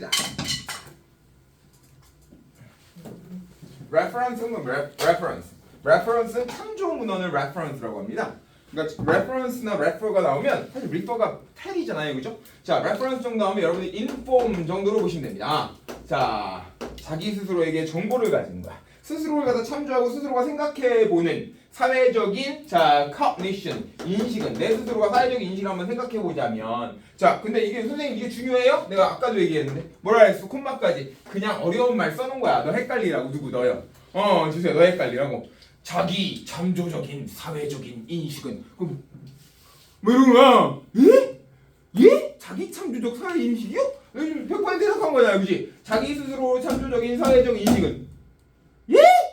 자. reference는 re, reference. reference는 참조 문헌을 reference라고 합니다. 그러니까 reference나 refer가 나오면 사실 refer가 텔이잖아요, 그죠? 자, reference 정도 나오면 여러분이 inform 정도로 보시면 됩니다. 자, 자기 스스로에게 정보를 가진 거야. 스스로를 갖다 참조하고 스스로가 생각해 보는 사회적인 자 cognition 인식은 내 스스로가 사회적인 인식을 한번 생각해 보자면. 자 근데 이게 선생님 이게 중요해요? 내가 아까도 얘기했는데. 뭐라 했어? 콤마까지. 그냥 어려운 말 써놓은 거야. 너 헷갈리라고. 누구? 너요. 어 주세요. 너 헷갈리라고. 자기 창조적인 사회적인 인식은. 그럼 뭐 이런 거야? 예? 예? 자기 창조적 사회 인식이요? 100% 대답한 거잖아 그지? 자기 스스로 창조적인 사회적 인식은. 예?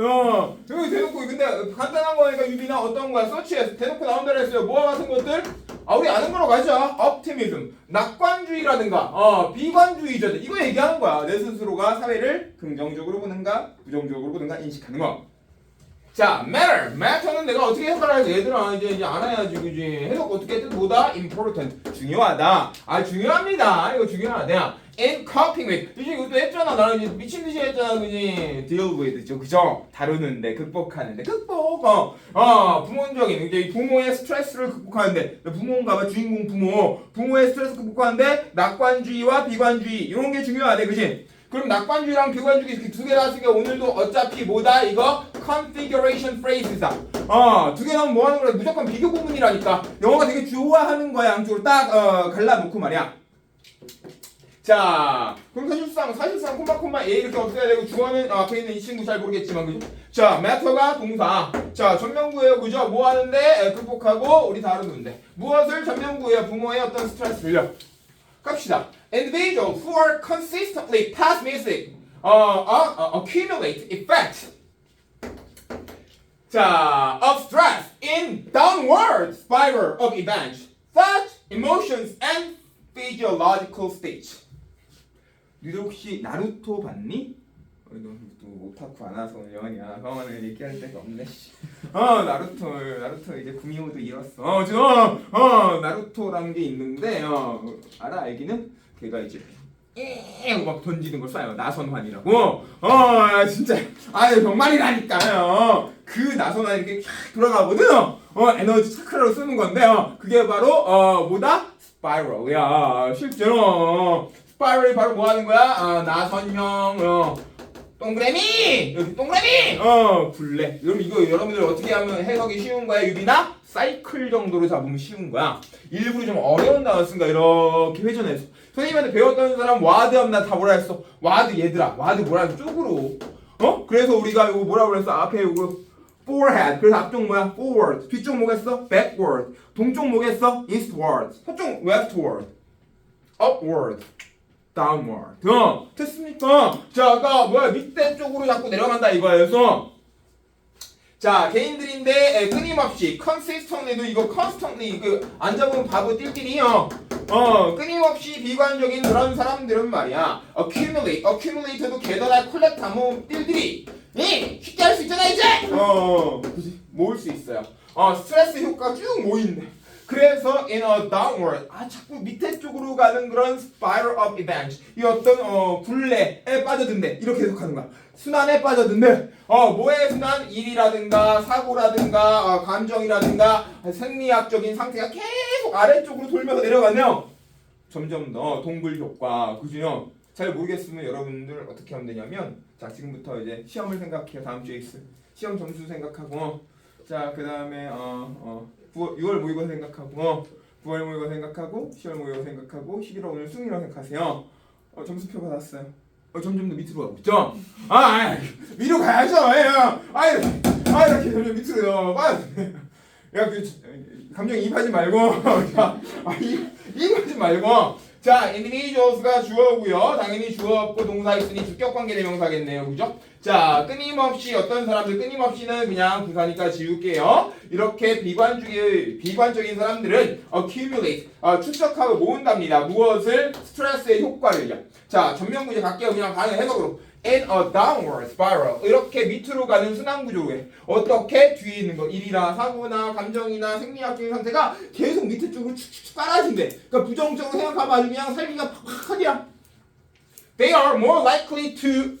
어, 대놓고 근데 간단한 거니까 유비나 어떤 거야? 서치해서 대놓고 나온다고 했어요. 뭐와 같은 것들? 아 우리 아는 거로 가자. optimism, 낙관주의라든가. 어, 비관주의자 이거 얘기하는 거야. 내 스스로가 사회를 긍정적으로 보는가 부정적으로 보는가 인식하는 거. 자, matter, matter는 내가 어떻게 해석할지 얘들아 이제 이제 알아야지 그지 해석 어떻게 했든 뭐다? important. 중요하다. 아 중요합니다. 이거 중요하다 in coping with. 이제 이것도 했잖아. 나는 이제 미친 듯이 했잖아. 그지? deal with 그죠? 다루는데 극복하는데. 극복! 어, 어 부모적인. 이제 부모의 스트레스를 극복하는데. 부모인가 봐. 주인공 부모. 부모의 스트레스 극복하는데 낙관주의와 비관주의. 이런 게 중요하대. 그지? 그럼 낙관주의랑 비관주의 이렇게 두 개 나왔으니까 오늘도 어차피 뭐다? 이거 configuration phrases다. 어, 두 개 나오면 뭐 하는 거야? 무조건 비교 구문이라니까. 영어가 되게 좋아하는 거야. 양쪽으로 딱 어, 갈라놓고 말이야. 자, 그럼 사실상 사실상 콤마 콤마 A 이렇게 해야 되고 주어는 어, 앞에 있는 이 친구 잘 모르겠지만 그죠? 자, matter가 동사. 자, 전명구예요. 그죠? 뭐 하는데 에, 극복하고 우리 다루는데 무엇을 전명구예요? 부모의 어떤 스트레스를요. 갑시다. Individuals who are consistently pessimistic uh, uh, uh, accumulate effect 자, of stress in downward spiral of events, thoughts, emotions, and physiological states. 니들 혹시 나루토 봤니? 어, 너또 오타쿠 안 와서 영원히 안 와서 오늘 얘기할 데가 없네. 씨. 어 나루토 나루토 이제 구미호도 잃었어. 어 지금 어, 어 나루토라는 게 있는데 어 알아 알기는 걔가 이제 잉! 막 던지는 걸 쏴요 나선환이라고 어 진짜 아유 정말이라니까요 그 나선환이 이렇게 쫙 돌아가거든 어 에너지 차크라로 쓰는 건데 어 그게 바로 어 뭐다 스파이럴이야 실제로 스파이럴이 바로 뭐 하는 거야? 어 나선형 어. 동그라미! 여기 동그라미! 어 굴레. 여러분 이거 여러분들 어떻게 하면 해석이 쉬운 거야? 유비나 사이클 정도로 잡으면 쉬운 거야. 일부러 좀 어려운 단어 쓴 거야 이렇게 회전해서. 선생님한테 배웠던 사람 와드 하면 나다 뭐라 했어. 와드 얘들아. 와드 뭐라 했어 쪽으로. 어? 그래서 우리가 이거 뭐라 그랬어? 앞에 이거 forehead 그래서 앞쪽 뭐야? forward. 뒤쪽 뭐겠어? backward. 동쪽 뭐겠어? eastward. 서쪽 westward. upward downward. 어, 됐습니까? 자, 아까 뭐야 밑에 쪽으로 자꾸 내려간다 이거에서 자 개인들인데 에, 끊임없이 consistently도 이거 constantly 그안 잡으면 바보 띨띨이요. 어 끊임없이 비관적인 그런 사람들은 말이야 accumulate accumulate도 게다가 collect 뭐 띨띨이 이 쉽게 할 수 있잖아 이제. 어 그지 모을 수 있어요. 어 스트레스 효과 쭉 모인대. 그래서 in a downward 아 자꾸 밑에 쪽으로 가는 그런 spiral of events 이 어떤 어 굴레에 빠져든대. 이렇게 해석하는 거야. 순환에 빠져든대. 어 뭐의 순환? 일이라든가 사고라든가 어, 감정이라든가 생리학적인 상태가 계속 아래쪽으로 돌면서 내려가면 점점 더 동굴 효과 그죠 잘 모르겠으면 여러분들 어떻게 하면 되냐면 자 지금부터 이제 시험을 생각해요. 다음 주에 있을 시험 점수 생각하고 자 그 다음에 어 어 6월 모의고 생각하고 어, 9월 모의고 생각하고 10월 모의고 생각하고 11월 오늘 수능이라고 생각하세요. 어, 점수표 받았어요. 어, 점점 더 밑으로 가고 있죠? 아, 아 위로 가야죠. 예, 아, 아, 이렇게 점점 밑으로요. 아, 야, 그 감정 이입하지 말고, 자, 아, 이, 이입하지 말고. 자, individuals가 주어고요. 당연히 주어 없고 동사 있으니 주격 관계 대명사겠네요. 그죠? 자, 끊임없이 어떤 사람들 끊임없이는 그냥 부사니까 지울게요. 이렇게 비관주의 비관적인 사람들은 accumulate 어, 축적하고 모은답니다. 무엇을 스트레스의 효과를요. 자, 전면구제 갈게요. 그냥 가는 해석으로. in a downward spiral 이렇게 밑으로 가는 순환 구조에 어떻게 뒤에 있는 거 일이나 사고나 감정이나 생리학적인 상태가 계속 밑에 쪽으로 축축축 깔아진대 그러니까 부정적으로 생각하면 그냥 살기가 팍팍하냐 they are more likely to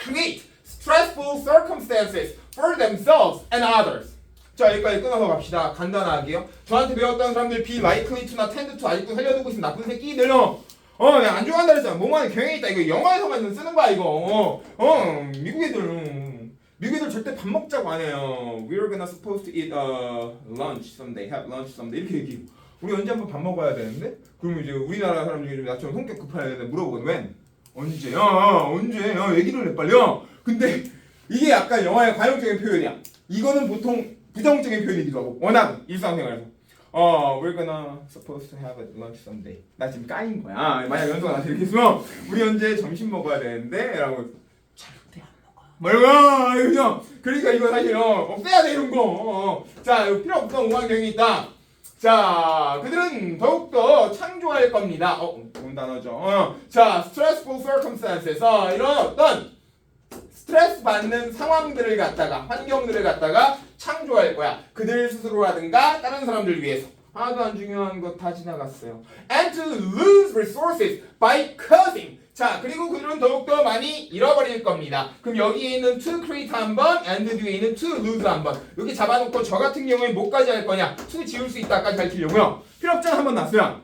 create stressful circumstances for themselves and others. 자 여기까지 끊어서 갑시다. 간단하게요. 저한테 배웠던 사람들 be likely to나 tend to 아직도 살려두고 있는 나쁜 새끼들요. 어, 내가 안 좋아한다 그랬잖아. 몸 안에 경향이 있다. 이거 영화에서만 쓰는 거야 이거. 어, 어 미국 애들, 음, 미국 애들 절대 밥 먹자고 안 해요. We're gonna supposed to eat uh, lunch someday, have lunch someday 이렇게 얘기해요. 우리 언제 한번 밥 먹어야 되는데? 그러면 이제 우리나라 사람 중에 좀 나처럼 성격 급한 애들 물어보거든. when? 언제? 야, 야, 언제? 야, 얘기를 해 빨리. 야. 근데 이게 약간 영화의 관용적인 표현이야. 이거는 보통 부정적인 표현이기도 하고 워낙 일상생활에서 어 we're gonna supposed to have a lunch someday 나 지금 까인 거야 만약 연수가 나한테 이렇게 했으면 우리 언제 점심 먹어야 되는데 라고 절대 안 먹어 말가 그냥 그러니까 이거 사실 어, 없애야 돼 이런 거 어, 어. 자 필요 없던 오만경이 있다 자 그들은 더욱더 창조할 겁니다 어 좋은 단어죠 어. 자 stressful circumstances 어, 이런 어떤 스트레스 받는 상황들을 갖다가 환경들을 갖다가 창조할 거야. 그들 스스로라든가 다른 사람들 위해서. 하나도 안 중요한 것 다 지나갔어요. And to lose resources by causing. 자, 그리고 그들은 더욱더 많이 잃어버릴 겁니다. 그럼 여기에 있는 to create 한 번, and 뒤에 있는 to lose 한 번. 여기 잡아놓고 저 같은 경우에 뭐까지 할 거냐? to 지울 수 있다까지 가르치려고요. 필요 없잖아 한번 놨어요.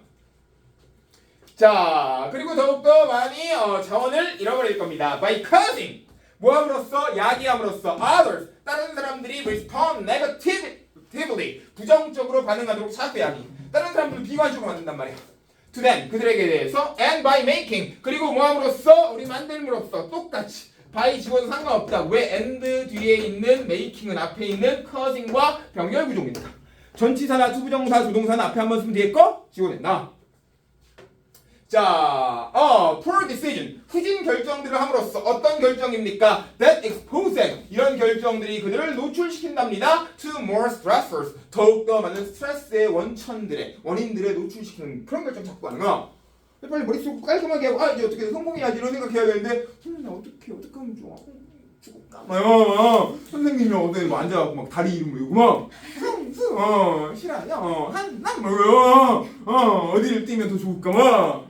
자, 그리고 더욱더 많이 어, 자원을 잃어버릴 겁니다. by causing. 뭐함으로써 야기함으로써 others 다른 사람들이 respond negatively 부정적으로 반응하도록 자꾸 야기 다른 사람들을 비관적으로 만든단 말이야 to them 그들에게 대해서 and by making. 그리고 뭐함으로써 우리 만들므로써 똑같이 by 집어도 상관없다. 왜 and 뒤에 있는 making은 앞에 있는 causing과 병렬 구조입니다 전치사나 투부정사 조동사는 앞에 한번 쓰면 뒤에 거 지워낸다 자, 어, poor decision. 후진 결정들을 함으로써 어떤 결정입니까? That expose them. 이런 결정들이 그들을 노출시킨답니다. To more stressors. 더욱더 많은 스트레스의 원천들의, 원인들에 노출시키는 그런 결정 자꾸 하는 거야. 빨리 머릿속 깔끔하게 하고, 아, 이제 어떻게 성공해야지 이런 생각해야 되는데, 음, 나 어떻게, 어떻게 하면 좋아? 죽을까? 막, 어, 어. 선생님이 어디 뭐 앉아갖고 막 다리 이름 모이고 막, 어, 실화냐? 어, 한, 난 뭐요? 어, 어디를 뛰면 더 좋을까? 뭐, 반포,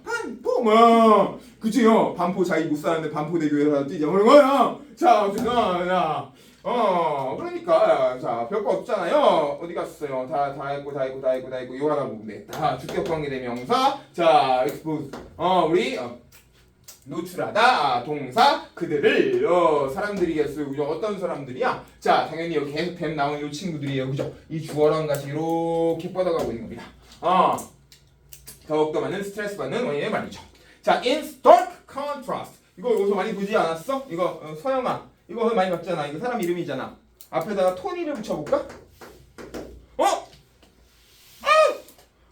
뭐, 그치요? 반포 자기 못 사는데 반포 대교에서 뛰자. 뭐, 뭐야? 자, 어쨌든, 야. 어, 그러니까, 자, 별거 없잖아요. 어디 갔어요? 다, 다 했고, 다 했고, 다 했고, 다 했고, 이거 하나 돼. 다, 주격 관계 대명사. 자, expose. 어, 우리, 어, 노출하다 아, 동사 그들을 어, 사람들이겠어요 그죠 어떤 사람들이야 자 당연히 여기 계속 뱀 나오는 이 친구들이에요 그죠 이 주어랑 같이 이렇게 뻗어가고 있는 겁니다 어 더욱더 많은 스트레스 받는 원인의 말이죠 자 in stark contrast 이거 여기서 많이 보지 않았어 이거 어, 서영아 이거 많이 봤잖아 이거 사람 이름이잖아 앞에다가 토니를 붙여볼까 어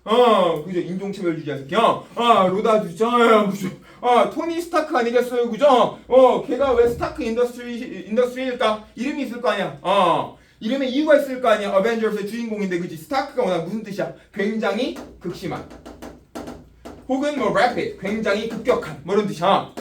어, 그죠. 인종차별 주의자 새끼야. 아, 로다. 아, 그죠. 아, 토니 스타크 아니겠어요. 그죠? 어, 걔가 왜 스타크 인더스트리, 인더스트리일까? 이름이 있을 거 아니야. 어. 이름에 이유가 있을 거 아니야. 어벤져스의 주인공인데, 그지? 스타크가 워낙 무슨 뜻이야? 굉장히 극심한. 혹은 뭐, rapid. 굉장히 급격한. 뭐 이런 뜻이야.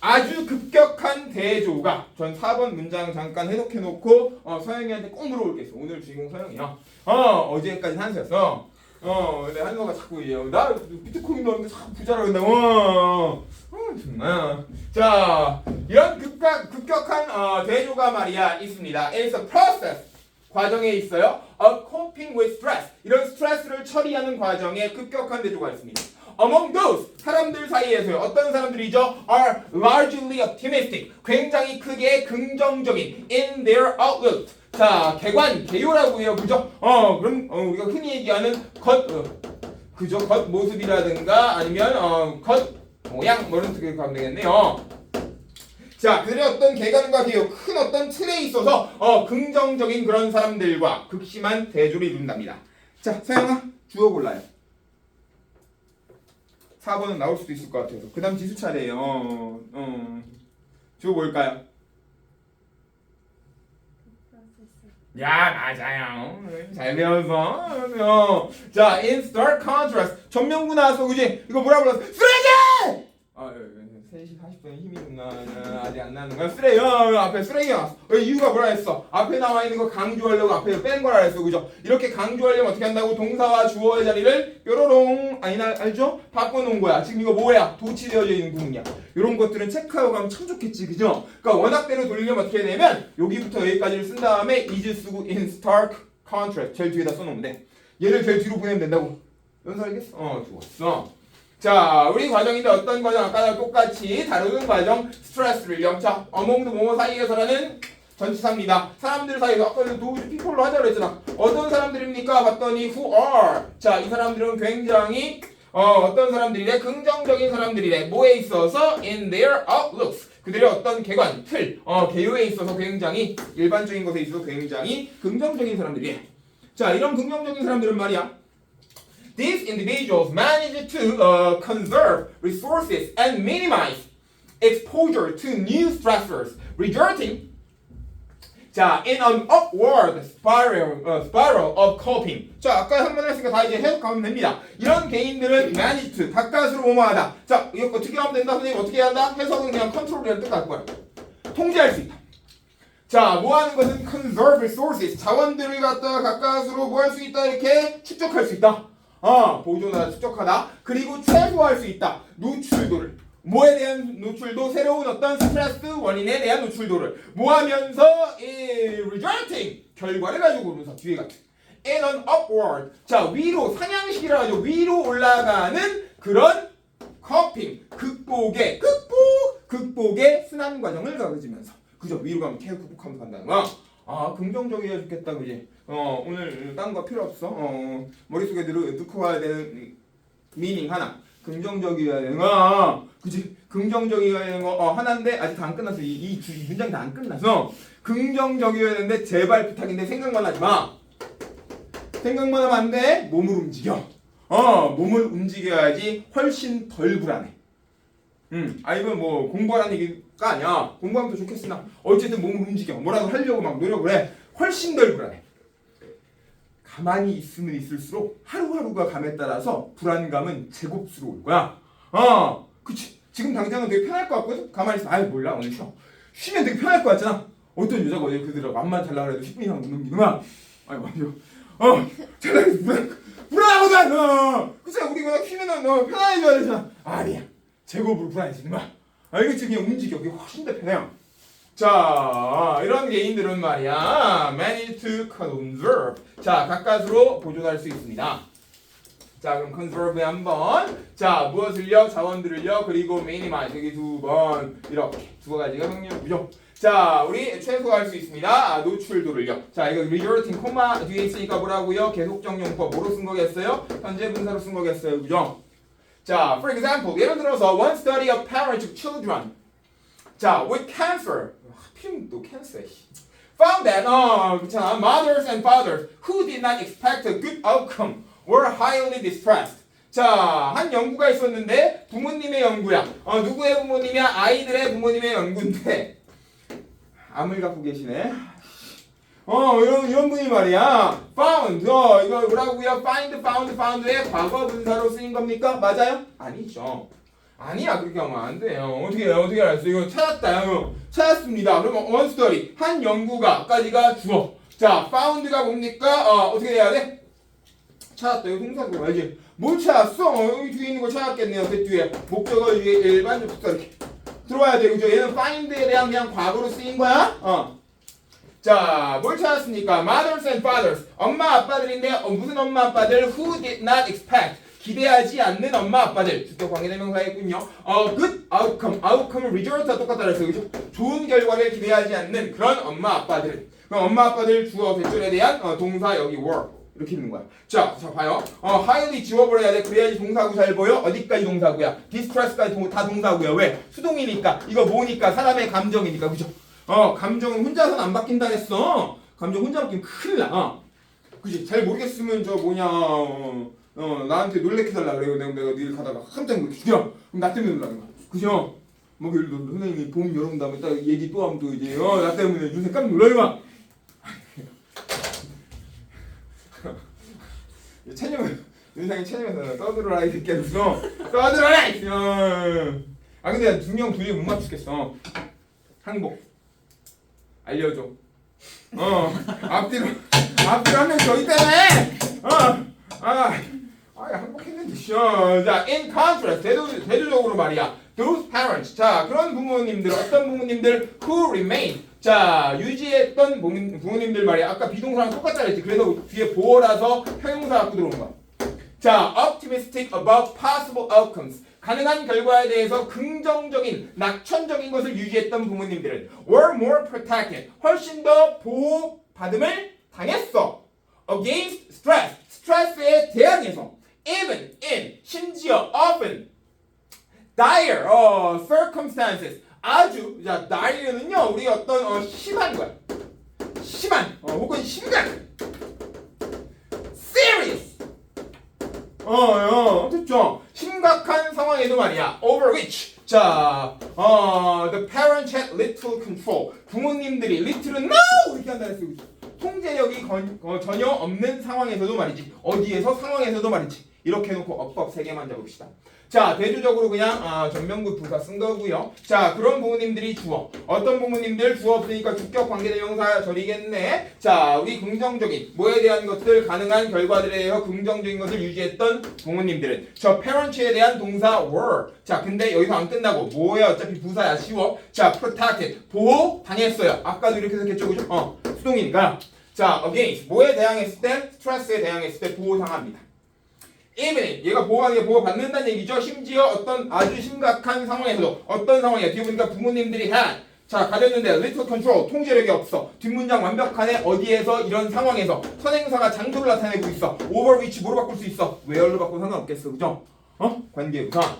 아주 급격한 대조가 전 4번 문장 잠깐 해석해놓고 어, 서영이한테 꼭 물어볼 게 있어. 오늘 주인공 서영이야. 어, 어제까지 한수였어. 어, 근데 한서가 자꾸 얘기해요. 나 비트코인 넣었는데 자꾸 부자라 그런다. 어, 어, 정말. 자, 이런 급각, 급격한 어, 대조가 말이야 있습니다. It's a process. 과정에 있어요. of coping with stress. 이런 스트레스를 처리하는 과정에 급격한 대조가 있습니다. Among those 사람들 사이에서요. 어떤 사람들이죠? Are largely optimistic. 굉장히 크게 긍정적인 in their outlook. 자, 개관, 개요라고 해요. 그죠? 어, 그럼 어, 우리가 흔히 얘기하는 겉, 어, 그죠? 겉 모습이라든가 아니면 어, 겉 모양 뭐 이런 식으로 가면 되겠네요. 자, 그들의 어떤 개관과 개요, 큰 어떤 틀에 있어서 어, 긍정적인 그런 사람들과 극심한 대조를 이룬답니다. 자, 서영아, 주어 골라요. 4번은 나올 수도 있을 것 같아서. 그 다음 지수 차례예요. 어, 어. 뭘까요? 야 맞아요 잘 배웠어 어. 자 in stark contrast 전명구 나왔어 그지 이거 뭐라 불렀어 쓰레기 아 예, 예, 3시 40분에 힘이 좀 나, 나 아직 안 나는 거야? 쓰레기 어, 어, 앞에 쓰레기가 나왔어 왜 이유가 뭐라 했어? 앞에 나와 있는 거 강조하려고 앞에 뺀 거라 했어. 그죠? 이렇게 강조하려면 어떻게 한다고? 동사와 주어의 자리를 뾰로롱 아니 나 알죠? 바꿔 놓은 거야. 지금 이거 뭐야? 도치되어져 있는 구문이야. 이런 것들은 체크하고 가면 참 좋겠지. 그죠? 그러니까 워낙대로 돌리려면 어떻게 되냐면 여기부터 여기까지를 쓴 다음에 is 쓰고 in stark contrast. 제일 뒤에다 써 놓으면 돼. 얘를 제일 뒤로 보내면 된다고. 연서 알겠어? 어 좋았어 자, 우리 과정인데 어떤 과정? 아까랑 똑같이 다루는 과정 스트레스를 영차 어몽드 모모 사이에서라는 전치사입니다. 사람들 사이에서 아까 도우주 피플로 하자고 했잖아. 어떤 사람들입니까? 봤더니 who are. 자, 이 사람들은 굉장히 어, 어떤 사람들이래? 긍정적인 사람들이래. 뭐에 있어서? in their outlooks. 그들의 어떤 개관, 틀, 어, 개요에 있어서 굉장히 일반적인 것에 있어서 굉장히 긍정적인 사람들이래. 자, 이런 긍정적인 사람들은 말이야. These individuals manage to uh, conserve resources and minimize exposure to new stressors, resulting 자, in an upward spiral, uh, spiral of coping. 자, 아까 한 번 했으니까 다 이제 해석하면 됩니다. 이런 개인들은 manage to, 가까스로 뭐뭐하다. 자, 이거 어떻게 하면 된다? 선생님 어떻게 해야 한다? 해석은 그냥 컨트롤이라는 뜻 갖고 와요. 통제할 수 있다. 자, 뭐 하는 것은 conserve resources. 자원들을 갖다가 가까스로 뭐 할 수 있다? 이렇게 축적할 수 있다. 어, 보존하다, 축적하다. 그리고 최소화할 수 있다. 노출도를. 뭐에 대한 노출도? 새로운 어떤 스트레스 원인에 대한 노출도를. 뭐하면서? 이 resulting 결과를 가지고 오면서 뒤에 같은. in an upward. 자 위로 상향식이라 하죠 위로 올라가는 그런 커핑 극복의 극복! 극복의 순환 과정을 가져지면서. 그죠? 위로 가면 계속 극복하면서 간다는 거 아 긍정적이어야 좋겠다 그지? 어 오늘 딴 거 필요 없어. 어 머릿속에 넣, 넣고 와야 되는 미닝 하나. 긍정적이어야 되는 거. 그지? 긍정적이어야 되는 거. 어, 하나인데 아직 다 안 끝났어. 이, 이, 주- 이 문장이 다 안 끝나서 긍정적이어야 되는데 제발 부탁인데 생각만 하지 마. 생각만 하면 안돼. 몸을 움직여. 어 몸을 움직여야지 훨씬 덜 불안해. 음, 아 이건 뭐 공부하라는 얘기 가 아니야 공부하면 더 좋겠으나 어쨌든 몸을 움직여 뭐라도 하려고 막 노력을 해 훨씬 덜 불안해 가만히 있으면 있을수록 하루하루가 감에 따라서 불안감은 제곱수로 올 거야. 어, 그치. 지금 당장은 되게 편할 것 같거든? 가만히 있으면, 아이, 몰라, 오늘 쉬어. 쉬면 되게 편할 것 같잖아. 어떤 여자가 어제 그들하고 맘만 잘라 그래도 10분 이상 못 넘기는 거야. 아이, 맞아. 어, 잘라, 불안, 불안하거든! 어, 그치. 우리 그냥 쉬면은, 어, 편안해져야 되잖아. 아니야. 제곱으로 불안해지는 거야. 알겠지? 그냥 움직여. 그게 훨씬 더 편해요. 자, 이런 개인들은 말이야, manage to conserve. 자, 가까스로 보존할 수 있습니다. 자, 그럼 conserve에 한 번. 자, 무엇을요? 자원들을요. 그리고 minimize 여기 두 번. 이렇게 두 가지가 성립이죠. 자, 우리 최소화할 수 있습니다. 아, 노출도를요. 자, 이거 resulting 콤마 뒤에 있으니까 뭐라고요? 계속정용법 뭐로 쓴 거겠어요? 현재 분사로 쓴 거겠어요, 그죠? 자, for example, 예를 들어서 one study of parents of children. 자, with cancer. 하필이면 또 cancer. Found that, 어, 그렇잖아. Mothers and fathers who did not expect a good outcome were highly distressed. 자, 한 연구가 있었는데 부모님의 연구야. 어, 누구의 부모님이야? 아이들의 부모님의 연구인데 암을 갖고 계시네. 어, 이런 이런 분이 말이야. Found. 어, 이거 뭐라고요? Find, found, found의 과거 분사로 쓰인 겁니까? 맞아요? 아니죠. 아니야 그렇게 하면 안 돼요. 어떻게 어떻게 알았어? 이거 찾았다. 요 찾았습니다. 그러면 원 스토리 한 연구가까지가 주어. 자 found가 뭡니까? 어 어떻게 해야 돼? 찾았다. 이거 동사 들어가야지? 뭘 찾았어? 어, 여기 뒤에 있는 거 찾았겠네요. 그 뒤에. 목적어 위에 일반 접속사 이렇게. 들어와야 돼. 그죠? 얘는 find에 대한 그냥 과거로 쓰인 거야? 어 자, 뭘 찾았습니까? Mothers and fathers. 엄마 아빠들인데 어, 무슨 엄마 아빠들? Who did not expect. 기대하지 않는 엄마 아빠들. 주격 관계대명사였군요. 어, good outcome. outcome result가 똑같다. 그죠? 좋은 결과를 기대하지 않는 그런 엄마 아빠들. 그럼 엄마 아빠들 주어 대절에 대한 어, 동사 여기 were. 이렇게 있는 거야. 자, 자 봐요. 어, highly 지워버려야 돼. 그래야지 동사구 잘 보여. 어디까지 동사구야? distress까지 동, 다 동사구야. 왜? 수동이니까. 이거 뭐니까? 사람의 감정이니까. 그죠? 어, 감정은 혼자서는 안 바뀐다 했어. 감정 혼자 바뀌면 큰일 나. 어. 그지? 잘 모르겠으면 저 뭐냐, 어, 어 나한테 놀래켜 달라 그래요. 내가, 내가 늘 가다가 깜짝 놀래 죽여. 그럼 나 때문에 놀라는 거야. 그죠? 뭐 예를 들어 선생님이 봄, 여름 다음에 딱 얘기 또 하면 또 이제 어, 나 때문에 요새 깜짝 놀라요 막. 체념, 윤상이 체념에서 떠들어라 이 새끼야. 떠들어라 이 새끼야. 아 근데 두명 둘이 못 맞추겠어. 항복. 알려줘. 어 앞뒤로 앞뒤로 한 명 더 있다네. 어. 아. 아 항복했는데 셔. 자 in contrast 대조 대조적으로 말이야. Those parents. 자 그런 부모님들 어떤 부모님들 who remain. 자 유지했던 부모- 부모님들 말이야. 아까 비동사랑 똑같다 그랬지. 그래서 뒤에 보어라서 형용사 갖고 들어온 거야. 자, optimistic about possible outcomes. 가능한 결과에 대해서 긍정적인, 낙천적인 것을 유지했던 부모님들은 were more protected. 훨씬 더 보호받음을 당했어. against stress. 스트레스에 대항해서 even in, 심지어 often dire 어, circumstances. 아주 자, dire는요. 우리 어떤 어, 심한 거야. 심한 어, 혹은 심각. serious 어, 어, 됐죠. 심각한 상황에도 말이야. Over which, 자, 어, the parent had little control. 부모님들이 little은 no 이렇게 한다는 쓰고 있어. 통제력이 건, 어, 전혀 없는 상황에서도 말이지. 어디에서 상황에서도 말이지. 이렇게 해놓고 어법 세 개만 잡읍시다. 자, 대조적으로 그냥 아, 전명구 부사 쓴 거고요. 자, 그런 부모님들이 주어. 어떤 부모님들 주어 없으니까 주격 관계대명사 절이겠네. 자, 우리 긍정적인 뭐에 대한 것들 가능한 결과들에 대해서 긍정적인 것을 유지했던 부모님들은 저 parents에 대한 동사 were. 자, 근데 여기서 안 끝나고 뭐야? 어차피 부사야 쉬워. 자, protected 보호 당했어요. 아까도 이렇게 생겼죠, 그죠? 어, 수동이니까. 자, against 뭐에 대항했을 때 스트레스에 대항했을 때 보호 당합니다. Even 얘가 보호하는 게 보호받는다는 얘기죠. 심지어 어떤 아주 심각한 상황에서도 어떤 상황이야. 뒤에 보니까 부모님들이 had 자 가졌는데 little control 통제력이 없어. 뒷문장 완벽하네. 어디에서 이런 상황에서 선행사가 장소를 나타내고 있어. over which 뭐로 바꿀 수 있어? where로 바꾸면 상관없겠어. 그죠? 어? 관계부사.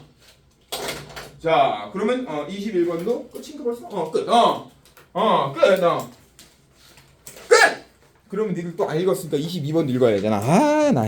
자 그러면 어 21번도 끝인가 벌써? 어 끝. 어. 어 끝. 어. 끝. 그러면 니들 또 안 읽었으니까 22번도 읽어야 되잖아. 아 나.